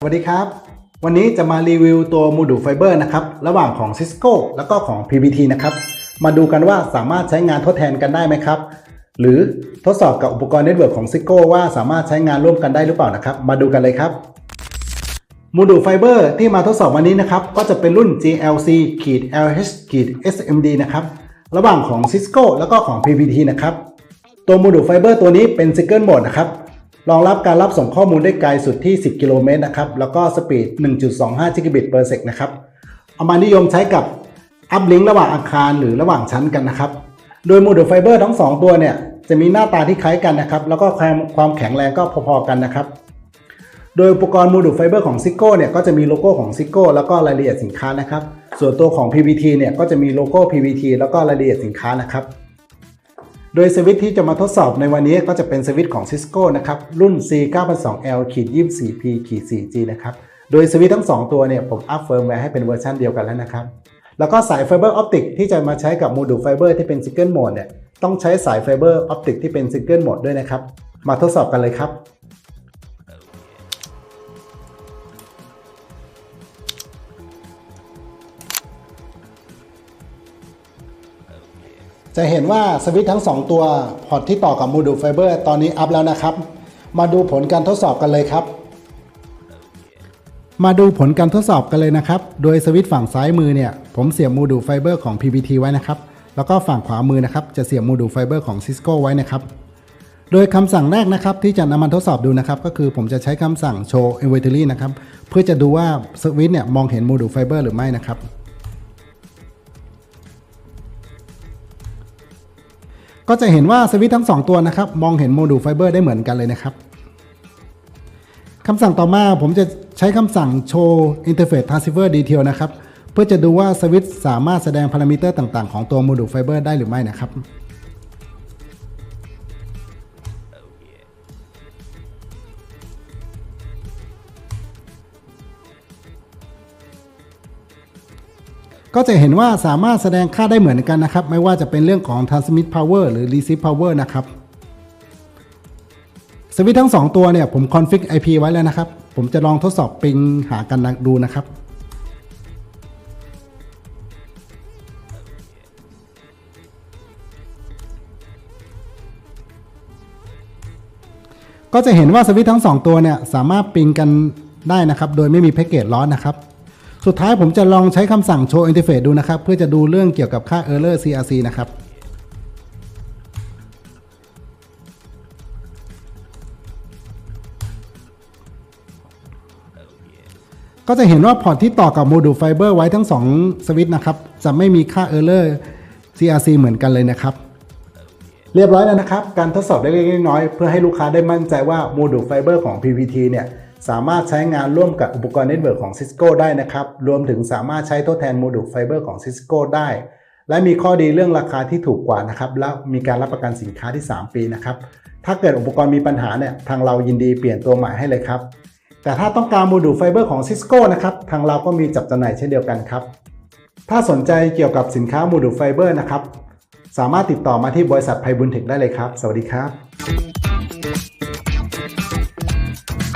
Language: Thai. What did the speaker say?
สวัสดีครับ วันนี้จะมารีวิวตัวโมดูลไฟเบอร์นะครับ ระหว่างของ Cisco แล้วก็ของ PVT นะครับ มาดูกันว่าสามารถใช้งานทดแทนกันได้ไหมครับ หรือทดสอบกับอุปกรณ์เน็ตเวิร์กของ Cisco ว่าสามารถใช้งานร่วมกันได้หรือเปล่านะครับ มาดูกันเลยครับโมดูลไฟเบอร์ที่มาทดสอบวันนี้นะครับ ก็จะเป็นรุ่น GLC LH SMD นะครับ ระหว่างของ Cisco แล้วก็ของ PVT นะครับ ตัวโมดูลไฟเบอร์ตัวนี้เป็นซิงเกิลโหมดนะครับ รองรับการรับส่งข้อมูลได้ไกลสุดที่ 10 กิโลเมตรนะครับ แล้วก็สปีด 1.25 กิกะบิต per sec นะครับ เอามานิยมใช้กับอัพลิงก์ระหว่างอาคารหรือระหว่างชั้นกันนะครับ โดยโมดูลไฟเบอร์ทั้ง 2 ตัวเนี่ย จะมีหน้าตาที่คล้ายกันนะครับ แล้วก็ความความแข็งแรงก็พอๆกันนะครับ โดยอุปกรณ์โมดูลไฟเบอร์ของ Cisco เนี่ยก็จะมีโลโก้ของ Cisco แล้วก็รายละเอียดสินค้านะครับ ส่วนตัวของ PVT เนี่ยก็จะมีโลโก้ PVT แล้วก็รายละเอียดสินค้านะครับ โดยสวิตที่จะมาทดสอบในวันนี้ก็จะเป็นสวิตของ Cisco นะครับรุ่น c902l-24p-4g นะครับโดยสวิตทั้ง 2 ตัวเนี่ยผมอัพเฟิร์มแวร์ให้เป็นเวอร์ชันเดียวกันแล้วนะครับ แล้วก็สายไฟเบอร์ออปติกที่จะมาใช้กับโมดูลไฟเบอร์ที่เป็นซิงเกิลโหมดเนี่ยต้องใช้สายไฟเบอร์ออปติกที่เป็นซิงเกิลโหมดด้วยนะครับ มาทดสอบกันเลยครับ จะเห็นว่าสวิตช์ทั้ง 2 ตัวพอร์ตที่ต่อกับโมดูลไฟเบอร์ตอนนี้อัพแล้วนะครับ มาดูผลการทดสอบกันเลยครับ มาดูผลการทดสอบกันเลยนะครับ โดยสวิตช์ฝั่งซ้ายมือเนี่ย ผมเสียบโมดูลไฟเบอร์ของ PVT ไว้นะครับ แล้วก็ฝั่งขวามือนะครับ จะเสียบโมดูลไฟเบอร์ของ Cisco ไว้นะครับ โดยคำสั่งแรกนะครับที่จะนำมาทดสอบดูนะครับก็คือผมจะใช้คำสั่ง show inventory นะครับเพื่อจะดูว่าสวิตช์เนี่ยมองเห็นโมดูลไฟเบอร์หรือไม่นะครับ ก็จะเห็นว่าสวิตช์ทั้ง 2 ตัวนะครับ มองเห็นโมดูลไฟเบอร์ได้เหมือนกันเลยนะครับคำสั่งต่อมาผมจะใช้คำสั่ง show interface transceiver detail นะครับ เพื่อจะดูว่าสวิตช์สามารถแสดงพารามิเตอร์ต่างๆ ของตัวโมดูลไฟเบอร์ได้หรือไม่นะครับ ก็จะเห็นว่าสามารถแสดงค่าได้เหมือนกันนะครับ ไม่ว่าจะเป็นเรื่องของ transmit power หรือ receive power นะครับสวิตทั้ง 2 ตัวเนี่ยผม config IP ไว้แล้วนะครับ ผมจะลองทดสอบปิงหากันดูนะครับ ก็จะเห็นว่าสวิตทั้ง 2 ตัวเนี่ยสามารถปิงกันได้นะครับ โดยไม่มีแพ็กเกจลอสนะครับ สุดท้ายผมจะลองใช้คำสั่ง show interface ดูนะครับ เพื่อจะดูเรื่องเกี่ยวกับค่า error CRC นะครับก็จะเห็นว่าพอร์ตที่ต่อกับโมดูลไฟเบอร์ไว้ทั้ง 2 สวิตช์นะครับ จะไม่มีค่า error CRC เหมือนกันเลยนะครับ เรียบร้อยแล้วนะครับ การทดสอบเล็กๆน้อยๆเพื่อให้ลูกค้าได้มั่นใจว่าโมดูลไฟเบอร์ของ PVT เนี่ย สามารถใช้งานร่วมกับอุปกรณ์เน็ตเวิร์กของ Cisco ได้นะครับ รวมถึงสามารถใช้ทดแทนโมดูลไฟเบอร์ของ Cisco ได้ และมีข้อดีเรื่องราคาที่ถูกกว่านะครับ และมีการรับประกันสินค้าที่ 3 ปีนะครับ ถ้าเกิดอุปกรณ์มีปัญหาเนี่ย ทางเรายินดีเปลี่ยนตัวใหม่ให้เลยครับ แต่ถ้าต้องการโมดูลไฟเบอร์ของ Cisco นะครับ ทางเราก็มีจับจำหน่ายเช่นเดียวกันครับ ถ้าสนใจเกี่ยวกับสินค้าโมดูลไฟเบอร์นะครับ สามารถติดต่อมาที่บริษัทไพบุญเทคได้เลยครับ สวัสดีครับ